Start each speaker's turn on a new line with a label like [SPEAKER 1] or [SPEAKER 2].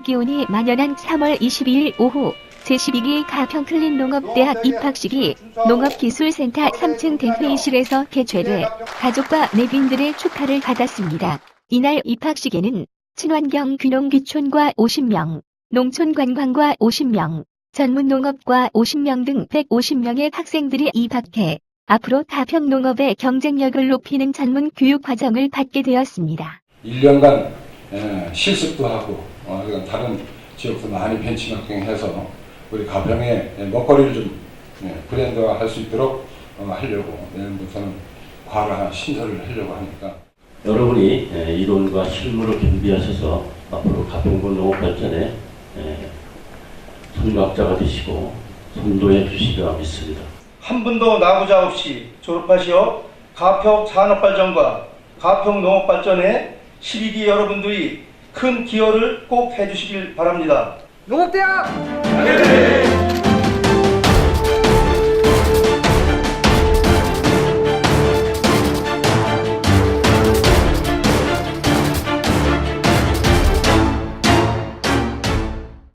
[SPEAKER 1] 기온이 만연한 3월 22일 오후 제12기 가평클린 농업대학 입학식이 농업기술센터 3층 대회의실에서 개최돼 가족과 내빈들의 축하를 받았습니다. 이날 입학식에는 친환경 귀농귀촌과 50명, 농촌관광과 50명, 전문농업과 50명 등 150명의 학생들이 입학해 앞으로 가평농업의 경쟁력을 높이는 전문 교육 과정을 받게 되었습니다.
[SPEAKER 2] 1년간 에, 실습도 하고 어, 다른 지역도 많이 벤치마킹해서 우리 가평의 에, 먹거리를 좀 예, 브랜드화 할 수 있도록 어, 하려고 내년부터는 과를 하나 신설을 하려고 하니까
[SPEAKER 3] 여러분이 에, 이론과 실무를 겸비하셔서 앞으로 가평군 농업 발전에 에, 선각자가 되시고 선도해 주시리라 믿습니다.
[SPEAKER 4] 한 분도 나부자 없이 졸업하시어 가평 산업발전과 가평 농업발전에 12기 여러분들이 큰 기여를 꼭 해주시길 바랍니다.
[SPEAKER 5] 농업대학